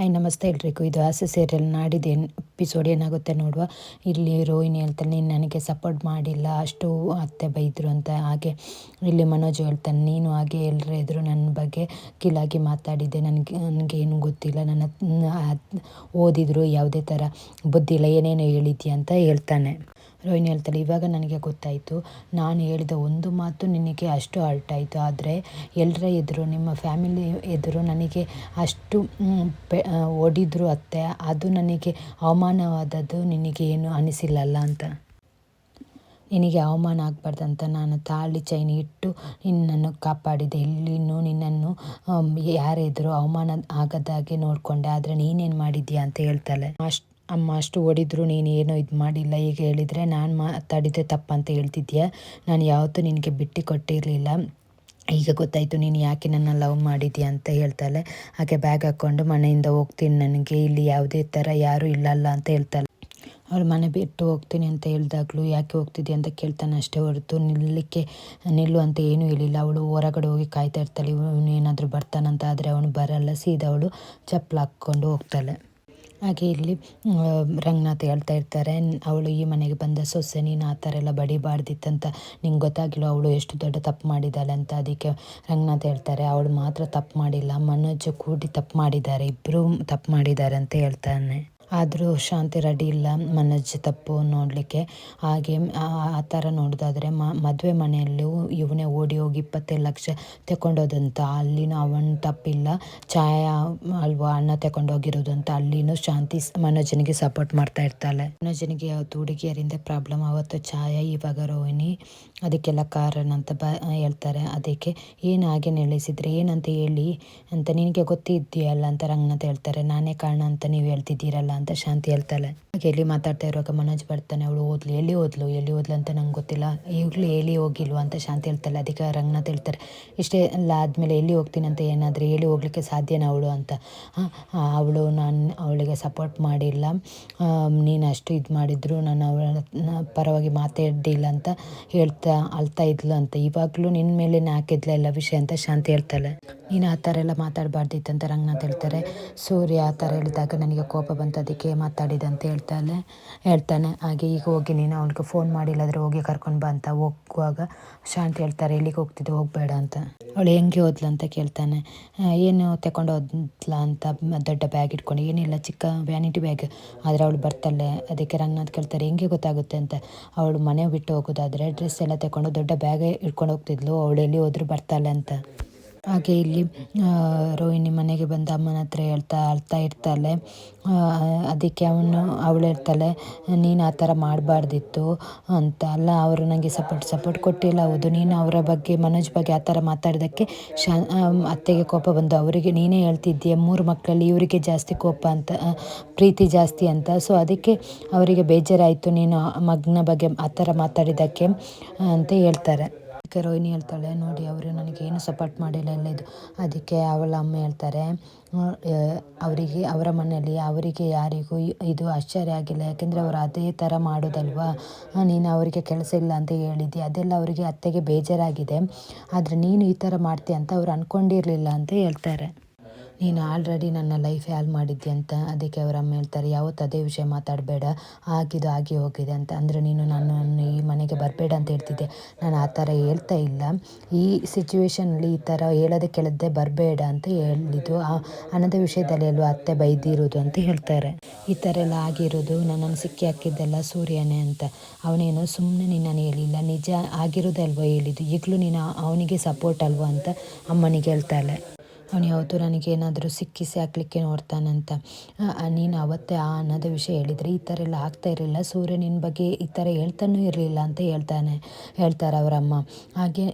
Hi ನಮಸ್ತೆ ಎಲ್ರಿಗೂ. ಇದು ಆಸೆ ಸೀರಿಯಲ್ ನಾಡಿದ್ದು ಎಪಿಸೋಡ್ ಏನಾಗುತ್ತೆ ನೋಡುವ? ಇಲ್ಲಿ ರೋಹಿಣಿ ಹೇಳ್ತಾನೆ, ನೀನು ನನಗೆ ಸಪೋರ್ಟ್ ಮಾಡಿಲ್ಲ, ಅಷ್ಟು ಅತ್ತೆ ಬೈದರು ಅಂತ. ಹಾಗೆ ಇಲ್ಲಿ ಮನೋಜ್ ಹೇಳ್ತಾನೆ, ನೀನು ಹಾಗೆ ಎಲ್ಲರ ಎದುರು ನನ್ನ ಬಗ್ಗೆ ಕಿಲಾಗಿ ಮಾತಾಡಿದ್ದೆ. ನನಗೆ ನನಗೇನು ಗೊತ್ತಿಲ್ಲ. ನನ್ನ ಓದಿದ್ರು ಯಾವುದೇ ಥರ ಬುದ್ಧಿ ಇಲ್ಲ ಏನೇನು ಹೇಳಿದ್ಯಾ ಅಂತ ಹೇಳ್ತಾನೆ. ರೋಹಿಣಿ ಹೇಳ್ತಾಳೆ, ಇವಾಗ ನನಗೆ ಗೊತ್ತಾಯಿತು. ನಾನು ಹೇಳಿದ ಒಂದು ಮಾತು ನಿನಗೆ ಅಷ್ಟು ಹರ್ಟ್ ಆಯಿತು ಆದರೆ ಎಲ್ಲರ ಎದುರು, ನಿಮ್ಮ ಫ್ಯಾಮಿಲಿ ಎದುರು ನನಗೆ ಅಷ್ಟು ಪೆ ಹೊಡಿದ್ರು ಅತ್ತೆ. ಅದು ನನಗೆ ಅವಮಾನವಾದದ್ದು. ನಿನಗೆ ಏನು ಅನಿಸಿಲ್ಲಲ್ಲ ಅಂತ. ನಿನಗೆ ಅವಮಾನ ಆಗಬಾರ್ದಂತ ನಾನು ತಾಳಿ, ಚೈನ್ ಇಟ್ಟು ನಿನ್ನನ್ನು ಕಾಪಾಡಿದೆ. ಇಲ್ಲಿನೂ ನಿನ್ನನ್ನು ಯಾರೆದುರು ಅವಮಾನ ಆಗದಾಗೆ ನೋಡಿಕೊಂಡೆ. ಆದರೆ ನೀನೇನು ಮಾಡಿದ್ಯಾ? ಅಂತ ಹೇಳ್ತಾಳೆ. ಅಷ್ಟು ಅಮ್ಮ ಅಷ್ಟು ಹೊಡಿದ್ರು ನೀನು ಏನೋ ಇದು ಮಾಡಿಲ್ಲ. ಈಗ ಹೇಳಿದರೆ ನಾನು ಮಾತಾಡಿದ್ದೆ ತಪ್ಪಂತ ಹೇಳ್ತಿದ್ಯಾ? ನಾನು ಯಾವತ್ತೂ ನಿನಗೆ ಬಿಟ್ಟು ಕೊಟ್ಟಿರಲಿಲ್ಲ. ಈಗ ಗೊತ್ತಾಯಿತು ನೀನು ಯಾಕೆ ನನ್ನ ಲವ್ ಮಾಡಿದ್ಯಾ ಅಂತ ಹೇಳ್ತಾಳೆ. ಹಾಗೆ ಬ್ಯಾಗ್ ಹಾಕ್ಕೊಂಡು ಮನೆಯಿಂದ ಹೋಗ್ತೀನಿ ನನಗೆ. ಇಲ್ಲಿ ಯಾವುದೇ ಥರ ಯಾರೂ ಇಲ್ಲಲ್ಲ ಅಂತ ಹೇಳ್ತಾಳೆ. ಅವಳು ಮನೆ ಬಿಟ್ಟು ಹೋಗ್ತೀನಿ ಅಂತ ಹೇಳಿದಾಗಲೂ ಯಾಕೆ ಹೋಗ್ತಿದ್ಯಾ ಅಂತ ಕೇಳ್ತಾನೆ ಅಷ್ಟೇ ಹೊರತು ನಿಲ್ಲಕ್ಕೆ ನಿಲ್ಲು ಅಂತ ಏನೂ ಹೇಳಿಲ್ಲ. ಅವಳು ಹೊರಗಡೆ ಹೋಗಿ ಕಾಯ್ತಾ ಇರ್ತಾಳೆ. ಇವನು ಏನಾದರೂ ಬರ್ತಾನಂತ ಆದರೆ ಅವನು ಬರಲ್ಲ. ಸೀದಾ ಅವಳು ಚಪ್ಪಲು ಹಾಕ್ಕೊಂಡು ಹೋಗ್ತಾಳೆ. ಹಾಗೆ ಇಲ್ಲಿ ರಂಗನಾಥ್ ಹೇಳ್ತಾ ಇರ್ತಾರೆ, ಅವಳು ಈ ಮನೆಗೆ ಬಂದ ಸೊಸೆ, ನೀನು ಆ ಥರ ಎಲ್ಲ ಬಡಿಬಾರ್ದಿತ್ತಂತ. ನಿಂಗೆ ಗೊತ್ತಾಗಿಲ್ಲ ಅವಳು ಎಷ್ಟು ದೊಡ್ಡ ತಪ್ಪು ಮಾಡಿದ್ದಾಳೆ ಅಂತ. ಅದಕ್ಕೆ ರಂಗನಾಥ್ ಹೇಳ್ತಾರೆ, ಅವಳು ಮಾತ್ರ ತಪ್ಪು ಮಾಡಿಲ್ಲ, ಮನೋಜ್ ಕೂಡಿ ತಪ್ಪು ಮಾಡಿದ್ದಾರೆ ಇಬ್ಬರೂ ತಪ್ಪು ಮಾಡಿದ್ದಾರೆ ಅಂತ ಹೇಳ್ತಾನೆ. ಆದರೂ ಶಾಂತಿ ರೆಡಿ ಇಲ್ಲ ಮನಸ್ಸು ತಪ್ಪು ನೋಡಲಿಕ್ಕೆ. ಹಾಗೆ, ಆ ಥರ ನೋಡೋದಾದರೆ ಮದುವೆ ಮನೆಯಲ್ಲೂ ಇವನೇ ಓಡಿ ಹೋಗಿ ಇಪ್ಪತ್ತೈದು ಲಕ್ಷ ತಗೊಂಡೋದಂತ ಅಲ್ಲಿನೂ ಅವನ ತಪ್ಪಿಲ್ಲ. ಛಾಯಾ, ಅಲ್ವಾ, ಅಣ್ಣ ತಗೊಂಡೋಗಿರೋದಂತ ಅಲ್ಲಿನೂ ಶಾಂತಿ ಮನೋಜನಿಗೆ ಸಪೋರ್ಟ್ ಮಾಡ್ತಾ ಇರ್ತಾಳೆ. ಮನೋಜನಿಗೆ ಯಾವತ್ತು ಹುಡುಗಿಯರಿಂದ ಪ್ರಾಬ್ಲಮ್ ಆವತ್ತು ಛಾಯಾ, ಇವಾಗ ರೋಹಿಣಿ, ಅದಕ್ಕೆಲ್ಲ ಕಾರಣ ಅಂತ ಬ, ಹೇಳ್ತಾರೆ. ಅದಕ್ಕೆ ಏನು ಹಾಗೆ ನೆಲೆಸಿದ್ರೆ? ಏನಂತ ಹೇಳಿ? ಅಂತ ನಿನಗೆ ಗೊತ್ತಿದ್ದೀಯಲ್ಲ ಅಂತ ರಂಗನಾಥ ಹೇಳ್ತಾರೆ. ನಾನೇ ಕಾರಣ ಅಂತ ನೀವು ಹೇಳ್ತಿದ್ದೀರಲ್ಲ ಅಂತ ಶಾಂತಿ ಹೇಳ್ತಾಳೆ. ಎಲ್ಲಿ ಮಾತಾಡ್ತಾ ಇರುವಾಗ ಮನೋಜ್ ಬರ್ತಾನೆ, ಅವಳು ಓದ್ಲು, ಎಲ್ಲಿ ಓದ್ಲು ಎಲ್ಲಿ ಓದ್ಲು ಅಂತ ನಂಗೆ ಗೊತ್ತಿಲ್ಲ. ಈಗಲೂ ಎಲ್ಲಿ ಹೋಗಿಲ್ವ ಅಂತ ಶಾಂತಿ ಹೇಳ್ತಾಳೆ. ಅದಕ್ಕೆ ರಂಗನಾಥ್ ಹೇಳ್ತಾರೆ, ಇಷ್ಟೇ ಎಲ್ಲ ಆದಮೇಲೆ ಎಲ್ಲಿ ಹೋಗ್ತೀನಿ ಅಂತ ಏನಾದರೂ ಹೇಳಿ ಹೋಗ್ಲಿಕ್ಕೆ ಸಾಧ್ಯನಾ ಅವಳು ಅಂತ. ಅವಳು ನಾನು ಅವಳಿಗೆ ಸಪೋರ್ಟ್ ಮಾಡಿಲ್ಲ. ನೀನು ಅಷ್ಟು ಇದು ಮಾಡಿದ್ರು, ನಾನು ಅವಳ ಪರವಾಗಿ ಮಾತಾಡಿಲ್ಲ ಅಂತ ಹೇಳ್ತಾ, ಅಳ್ತಾ ಇದ್ಲು ಅಂತ. ಇವಾಗಲೂ ನಿನ್ನ ಮೇಲೆ ಹಾಕಿದ್ಲ ಎಲ್ಲ ವಿಷಯ ಅಂತ ಶಾಂತಿ ಹೇಳ್ತಾಳೆ. ನೀನು ಆ ಥರ ಎಲ್ಲ ಮಾತಾಡಬಾರ್ದಿತ್ತು ಅಂತ ರಂಗನಾಥ್ ಹೇಳ್ತಾರೆ. ಸೂರ್ಯ ಆ ಥರ ಹೇಳಿದಾಗ ನನಗೆ ಕೋಪ ಬಂತು ಅದಕ್ಕೆ ಮಾತಾಡಿದ ಅಂತ ಹೇಳ್ತಾಳೆ, ಹೇಳ್ತಾನೆ, ಹಾಗೆ ಈಗ ಹೋಗಿ ನೀನು ಅವ್ಳಿಗೆ ಫೋನ್ ಮಾಡಿಲ್ಲಾದ್ರೆ ಹೋಗಿ ಕರ್ಕೊಂಡು ಬಾ ಅಂತ ಹೋಗುವಾಗ ಶಾಂತಿ ಹೇಳ್ತಾರೆ ಎಲ್ಲಿಗೆ ಹೋಗ್ತಿದ್ದೆ, ಹೋಗಬೇಡ ಅಂತ. ಅವಳು ಹೆಂಗೆ ಹೋದ್ಲು ಅಂತ ಕೇಳ್ತಾನೆ ಏನು ತಗೊಂಡು ಹೋದ್ಲ ಅಂತ ದೊಡ್ಡ ಬ್ಯಾಗ್ ಇಟ್ಕೊಂಡು, ಏನಿಲ್ಲ ಚಿಕ್ಕ ವ್ಯಾನಿಟಿ ಬ್ಯಾಗ್ ಆದರೆ ಅವಳು ಬರ್ತಾಳೆ, ಅದಕ್ಕೆ ರಂಗನಾಥ್ ಕೇಳ್ತಾರೆ, ಹೆಂಗೆ ಗೊತ್ತಾಗುತ್ತೆ ಅಂತ. ಅವಳು ಮನೆ ಬಿಟ್ಟು ಹೋಗೋದಾದರೆ ಡ್ರೆಸ್ ಎಲ್ಲ ತಗೊಂಡು ದೊಡ್ಡ ಬ್ಯಾಗ್ ಇಟ್ಕೊಂಡು ಹೋಗ್ತಿದ್ಲು, ಅವಳು ಎಲ್ಲಿ ಹೋದ್ರು ಬರ್ತಾಳೆ ಅಂತ. ಹಾಗೆ ಇಲ್ಲಿ ರೋಹಿಣಿ ಮನೆಗೆ ಬಂದ ಅಮ್ಮನ ಹತ್ರ ಹೇಳ್ತಾ, ಅಳ್ತಾ ಇರ್ತಾಳೆ. ಅದಕ್ಕೆ ಅವನು, ಅವಳು ಹೇಳ್ತಾಳೆ, ನೀನು ಆ ಥರ ಮಾಡಬಾರ್ದಿತ್ತು ಅಂತ. ಅಲ್ಲ, ಅವರು ನನಗೆ ಸಪೋರ್ಟ್ ಸಪೋರ್ಟ್ ಕೊಟ್ಟಿಲ್ಲ. ಹೌದು, ನೀನು ಅವರ ಬಗ್ಗೆ, ಮನೋಜ್ ಬಗ್ಗೆ ಆ ಥರ ಮಾತಾಡಿದ್ದಕ್ಕೆ ಶಾ ಅತ್ತೆಗೆ ಕೋಪ ಬಂದು, ಅವರಿಗೆ ನೀನೇ ಹೇಳ್ತಿದ್ದೀಯ, ಮೂರು ಮಕ್ಕಳಲ್ಲಿ ಇವರಿಗೆ ಜಾಸ್ತಿ ಕೋಪ ಅಂತ ಪ್ರೀತಿ ಜಾಸ್ತಿ ಅಂತ. ಸೊ ಅದಕ್ಕೆ ಅವರಿಗೆ ಬೇಜಾರಾಯಿತು, ನೀನು ಮಗ್ನ ಬಗ್ಗೆ ಆ ಥರ ಮಾತಾಡಿದ್ದಕ್ಕೆ, ಅಂತ ಹೇಳ್ತಾರೆ. ಅದಕ್ಕೆ ರೋಹಿಣಿ ಹೇಳ್ತಾಳೆ, ನೋಡಿ ಅವರು ನನಗೇನು ಸಪೋರ್ಟ್ ಮಾಡಿಲ್ಲ, ಎಲ್ಲ ಇದು. ಅದಕ್ಕೆ ಅವಳ ಅಮ್ಮ ಹೇಳ್ತಾರೆ ಅವರಿಗೆ, ಅವರ ಮನೆಯಲ್ಲಿ ಅವರಿಗೆ ಯಾರಿಗೂ ಇದು ಆಶ್ಚರ್ಯ ಆಗಿಲ್ಲ. ಯಾಕೆಂದರೆ ಅವರು ಅದೇ ಥರ ಮಾಡೋದಲ್ವಾ? ನೀನು ಅವರಿಗೆ ಕೆಲಸ ಇಲ್ಲ ಅಂತ ಹೇಳಿದ್ದಿ ಅದೆಲ್ಲ ಅವರಿಗೆ ಅತ್ತೆಗೆ ಬೇಜಾರಾಗಿದೆ. ಆದರೆ ನೀನು ಈ ಥರ ಮಾಡ್ತೀಯ ಅಂತ ಅವ್ರು ಅಂದ್ಕೊಂಡಿರಲಿಲ್ಲ ಅಂತ ಹೇಳ್ತಾರೆ. ನೀನು ಆಲ್ರೆಡಿ ನನ್ನ ಲೈಫ್ ಹಾಳು ಮಾಡಿದ್ದೆ ಅಂತ ಅದಕ್ಕೆ ಅವರ ಅಮ್ಮ ಹೇಳ್ತಾರೆ, ಯಾವತ್ತು ಅದೇ ವಿಷಯ ಮಾತಾಡಬೇಡ, ಆಗಿದ್ದು ಆಗಿ ಹೋಗಿದೆ ಅಂತ. ಅಂದರೆ ನೀನು ನನ್ನನ್ನು ಈ ಮನೆಗೆ ಬರಬೇಡ ಅಂತ ಹೇಳ್ತಿದ್ದೆ. ನಾನು ಆ ಥರ ಹೇಳ್ತಾ ಇಲ್ಲ. ಈ ಸಿಚುವೇಷನಲ್ಲಿ ಈ ಥರ ಹೇಳೋದೆ ಕೇಳದೆ ಬರಬೇಡ ಅಂತ ಹೇಳಿದ್ದು. ಆ ಹಣದ ವಿಷಯದಲ್ಲಿ ಅಲ್ವಾ ಅತ್ತೆ ಬೈದಿರೋದು ಅಂತ ಹೇಳ್ತಾರೆ. ಈ ಥರ ಎಲ್ಲ ಆಗಿರೋದು ನನ್ನನ್ನು ಸಿಕ್ಕಿ ಹಾಕಿದ್ದೆಲ್ಲ ಸೂರ್ಯನೇ ಅಂತ. ಅವನೇನು ಸುಮ್ಮನೆ ನಿನ್ನನ್ನು ಹೇಳಿಲ್ಲ, ನಿಜ ಆಗಿರೋದಲ್ವೋ ಹೇಳಿದ್ದು? ಈಗಲೂ ನೀನು ಅವನಿಗೆ ಸಪೋರ್ಟ್ ಅಲ್ವೋ ಅಂತ ಅಮ್ಮನಿಗೆ ಹೇಳ್ತಾಳೆ. ಅವನು ಯಾವತ್ತೂ ನನಗೇನಾದರೂ ಸಿಕ್ಕಿಸಿ ಹಾಕ್ಲಿಕ್ಕೆ ನೋಡ್ತಾನಂತ. ನೀನು ಅವತ್ತೇ ಆ ಅನ್ನದ ವಿಷಯ ಹೇಳಿದರೆ ಈ ಥರ ಎಲ್ಲ ಆಗ್ತಾ ಇರಲಿಲ್ಲ. ಸೂರ್ಯ ನಿನ್ನ ಬಗ್ಗೆ ಈ ಥರ ಹೇಳ್ತಾನೂ ಇರಲಿಲ್ಲ ಅಂತ ಹೇಳ್ತಾನೆ, ಹೇಳ್ತಾರೆ ಅವರಮ್ಮ. ಹಾಗೆ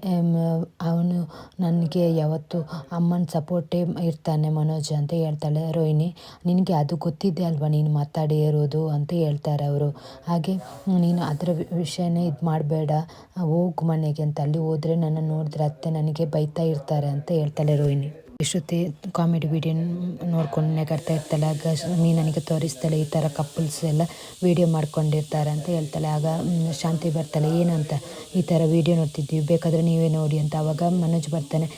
ಅವನು ನನಗೆ ಯಾವತ್ತು ಅಮ್ಮನ ಸಪೋರ್ಟೇ ಇರ್ತಾನೆ ಮನೋಜ್ ಅಂತ ಹೇಳ್ತಾಳೆ. ರೋಹಿಣಿ, ನಿನಗೆ ಅದು ಗೊತ್ತಿದೆ ಅಲ್ವಾ ನೀನು ಮಾತಾಡಿ ಇರೋದು ಅಂತ ಹೇಳ್ತಾರೆ ಅವರು. ಹಾಗೆ, ನೀನು ಅದರ ವಿಷಯನೇ ಇದು ಮಾಡಬೇಡ. ಹೋಗು ಮನೆಗೆ ಅಂತ. ಅಲ್ಲಿ ಹೋದರೆ ನನ್ನ ನೋಡಿದ್ರೆ ಅತ್ತೆ ನನಗೆ ಬೈತಾ ಇರ್ತಾರೆ ಅಂತ ಹೇಳ್ತಾಳೆ ರೋಹಿಣಿ. ಶ್ರುತಿ ಕಾಮಿಡಿ ವಿಡಿಯೋ ನೋಡ್ಕೊಂಡು ನಗಾಡ್ತಾ ಇರ್ತಾಳೆ. ಆಗ ನೀ ನನಗೆ ತೋರಿಸ್ತಾಳೆ ಈ ಥರ ಕಪ್ಪಲ್ಸ್ ಎಲ್ಲ ವಿಡಿಯೋ ಮಾಡ್ಕೊಂಡಿರ್ತಾರೆ ಅಂತ ಹೇಳ್ತಾಳೆ. ಆಗ ಶಾಂತಿ ಬರ್ತಾಳೆ ಏನಂತ ಈ ಥರ ವಿಡಿಯೋ ನೋಡ್ತಿದ್ವಿ ಬೇಕಾದರೆ ನೀವೇ ನೋಡಿ ಅಂತ. ಆವಾಗ ಮನೋಜ್ ಬರ್ತಾನೆ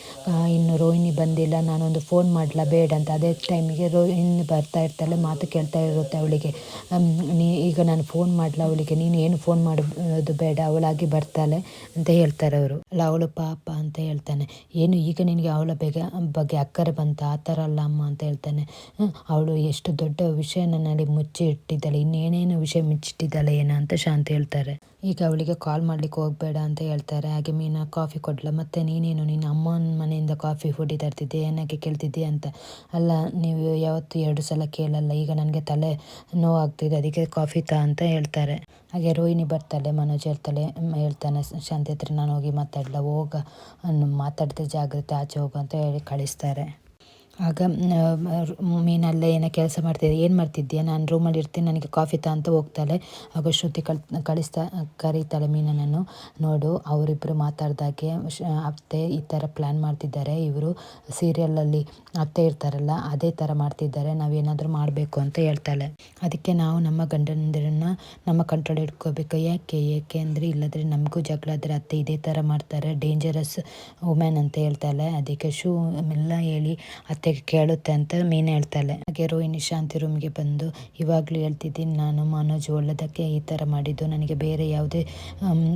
ಇನ್ನು ರೋಹಿಣಿ ಬಂದಿಲ್ಲ, ನಾನೊಂದು ಫೋನ್ ಮಾಡಲ, ಬೇಡ ಅಂತ. ಅದೇ ಟೈಮಿಗೆ ರೋಹಿಣಿ ಬರ್ತಾ ಇರ್ತಾಳೆ, ಮಾತು ಕೇಳ್ತಾ ಇರುತ್ತೆ ಅವಳಿಗೆ. ನೀ, ಈಗ ನಾನು ಫೋನ್ ಮಾಡಲ ಅವಳಿಗೆ, ನೀನು ಏನು ಫೋನ್ ಮಾಡೋದು ಬೇಡ, ಅವಳಾಗಿ ಬರ್ತಾಳೆ ಅಂತ ಹೇಳ್ತಾರೆ ಅವರು. ಅಲ್ಲ, ಅವಳು ಪಾಪ ಅಂತ ಹೇಳ್ತಾನೆ. ಏನು, ಈಗ ನಿನಗೆ ಅವಳ ಬೇಗ ಅಕ್ಕರೆ ಬಂತ, ಆ ಥರ ಅಲ್ಲ ಅಮ್ಮ ಅಂತ ಹೇಳ್ತಾನೆ. ಅವಳು ಎಷ್ಟು ದೊಡ್ಡ ವಿಷಯ ನನ್ನಲ್ಲಿ ಮುಚ್ಚಿ ಇಟ್ಟಿದ್ದಾಳೆ ಇನ್ನೇನೇನು ವಿಷಯ ಮುಚ್ಚಿಟ್ಟಿದ್ದಾಳೆ ಏನೋ ಅಂತ ಶಾಂತಿ ಹೇಳ್ತಾರೆ. ಈಗ ಅವಳಿಗೆ ಕಾಲ್ ಮಾಡ್ಲಿಕ್ಕೆ ಹೋಗಬೇಡ ಅಂತ ಹೇಳ್ತಾರೆ. ಹಾಗೆ ಮೀನಾ ಕಾಫಿ ಕೊಡ್ಲ, ಮತ್ತೆ ನೀನೇನು ನಿನ್ನ ಅಮ್ಮನ ಮನೆಯಿಂದ ಕಾಫಿ ಹುಡಿ ತರ್ತಿದ್ದೆ ಏನಕ್ಕೆ ಕೇಳ್ತಿದ್ದೆ ಅಂತ. ಅಲ್ಲ, ನೀವು ಯಾವತ್ತು ಎರಡು ಸಲ ಕೇಳಲ್ಲ, ಈಗ ನನಗೆ ತಲೆ ನೋವಾಗ್ತಿದೆ, ಅದಕ್ಕೆ ಕಾಫಿ ತಾ ಅಂತ ಹೇಳ್ತಾರೆ. ಹಾಗೆ ರೋಹಿಣಿ ಬರ್ತಾಳೆ, ಮನೋಜ್ ಹೇಳ್ತಾಳೆ ಹೇಳ್ತಾನೆ ಶಾಂತಿ ಹತ್ರ ನಾನು ಹೋಗಿ ಮಾತಾಡಲ, ಹೋಗ ಮಾತಾಡ್ತಾ, ಜಾಗ್ರತೆ, ಆಚೆ ಹೋಗು ಅಂತ ಹೇಳಿ ಕಳಿಸ್ತಾರೆ. ಆಗ ಮೀನಲ್ಲೇ ಏನೋ ಕೆಲಸ ಮಾಡ್ತಿದ್ದೆ, ಏನು ಮಾಡ್ತಿದ್ದೀಯ ನಾನು ರೂಮಲ್ಲಿ ಇರ್ತೀನಿ, ನನಗೆ ಕಾಫಿ ತಾ ಅಂತ ಹೋಗ್ತಾಳೆ. ಆಗ ಶ್ರುತಿ ಕಳ್, ಕಳಿಸ್ತಾ, ಕರೀತಾಳೆ ಮೀನನನ್ನು. ನೋಡು ಅವರಿಬ್ಬರು ಮಾತಾಡಿದಾಗೆ ಅತ್ತೆ ಈ ಥರ ಪ್ಲ್ಯಾನ್ ಮಾಡ್ತಿದ್ದಾರೆ. ಇವರು ಸೀರಿಯಲಲ್ಲಿ ಅತ್ತೆ ಇರ್ತಾರಲ್ಲ, ಅದೇ ಥರ ಮಾಡ್ತಿದ್ದಾರೆ. ನಾವೇನಾದರೂ ಮಾಡಬೇಕು ಅಂತ ಹೇಳ್ತಾಳೆ. ಅದಕ್ಕೆ ನಾವು ನಮ್ಮ ಗಂಡಂದಿರನ್ನ ನಮ್ಮ ಕಂಟ್ರೋಲ್ ಇಟ್ಕೋಬೇಕು. ಯಾಕೆ ಏಕೆ ಅಂದರೆ ಇಲ್ಲದ್ರೆ ನಮಗೂ ಜಗಳ ಆದರೆ ಅತ್ತೆ ಇದೇ ಥರ ಮಾಡ್ತಾರೆ. ಡೇಂಜರಸ್ ವುಮೆನ್ ಅಂತ ಹೇಳ್ತಾಳೆ. ಅದಕ್ಕೆ ಶೂ, ಎಲ್ಲ ಹೇಳಿ ಅತ್ತೆಗೆ ಕೇಳುತ್ತೆ ಅಂತ ಮೀನು ಹೇಳ್ತಾಳೆ. ಹಾಗೆ ರೋಹಿಣಿ ಶಾಂತಿ ರೂಮ್ಗೆ ಬಂದು ಇವಾಗಲೂ ಹೇಳ್ತಿದ್ದೀನಿ, ನಾನು ಮನೋಜ್ ಒಳ್ಳೆದಕ್ಕೆ ಈ ಥರ ಮಾಡಿದ್ದು. ನನಗೆ ಬೇರೆ ಯಾವುದೇ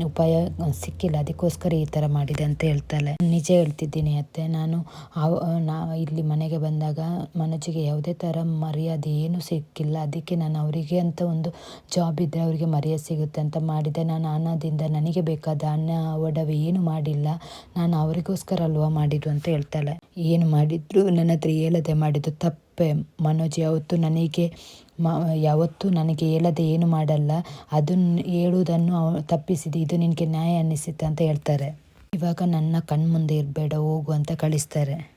ಉಪಾಯ ಸಿಕ್ಕಿಲ್ಲ, ಅದಕ್ಕೋಸ್ಕರ ಈ ಥರ ಮಾಡಿದೆ ಅಂತ ಹೇಳ್ತಾಳೆ. ನಿಜ ಹೇಳ್ತಿದ್ದೀನಿ ಅತ್ತೆ, ನಾನು ನಾ ಇಲ್ಲಿ ಮನೆಗೆ ಬಂದಾಗ ಮನೋಜಿಗೆ ಯಾವುದೇ ಥರ ಮರ್ಯಾದೆ ಏನು ಸಿಕ್ಕಿಲ್ಲ. ಅದಕ್ಕೆ ನಾನು ಅವರಿಗೆ ಅಂತ ಒಂದು ಜಾಬ್ ಇದ್ದರೆ ಅವರಿಗೆ ಮರ್ಯಾದೆ ಸಿಗುತ್ತೆ ಅಂತ ಮಾಡಿದೆ. ನಾನು ಅನ್ನದಿಂದ ನನಗೆ ಬೇಕಾದ ಅನ್ನ ಒಡವೆ ಏನು ಮಾಡಿಲ್ಲ. ನಾನು ಅವರಿಗೋಸ್ಕರ ಅಲ್ವಾ ಮಾಡಿದ್ದು ಅಂತ ಹೇಳ್ತಾಳೆ. ಏನು ಮಾಡಿದ್ರು? ನನ್ನ ಹತ್ರ ಹೇಳದೆ ಮಾಡಿದ್ದು ತಪ್ಪೆ ಮನೋಜ್. ಯಾವತ್ತು ನನಗೆ ಮ, ಯಾವತ್ತೂ ನನಗೆ ಹೇಳದೆ ಏನು ಮಾಡಲ್ಲ. ಅದನ್ನು ಹೇಳುವುದನ್ನು ಅವ, ತಪ್ಪಿಸಿದೆ. ಇದು ನಿನಗೆ ನ್ಯಾಯ ಅನ್ನಿಸುತ್ತೆ ಅಂತ ಹೇಳ್ತಾರೆ. ಇವಾಗ ನನ್ನ ಕಣ್ಮುಂದೆ ಇರಬೇಡ, ಹೋಗು ಅಂತ ಕಳಿಸ್ತಾರೆ.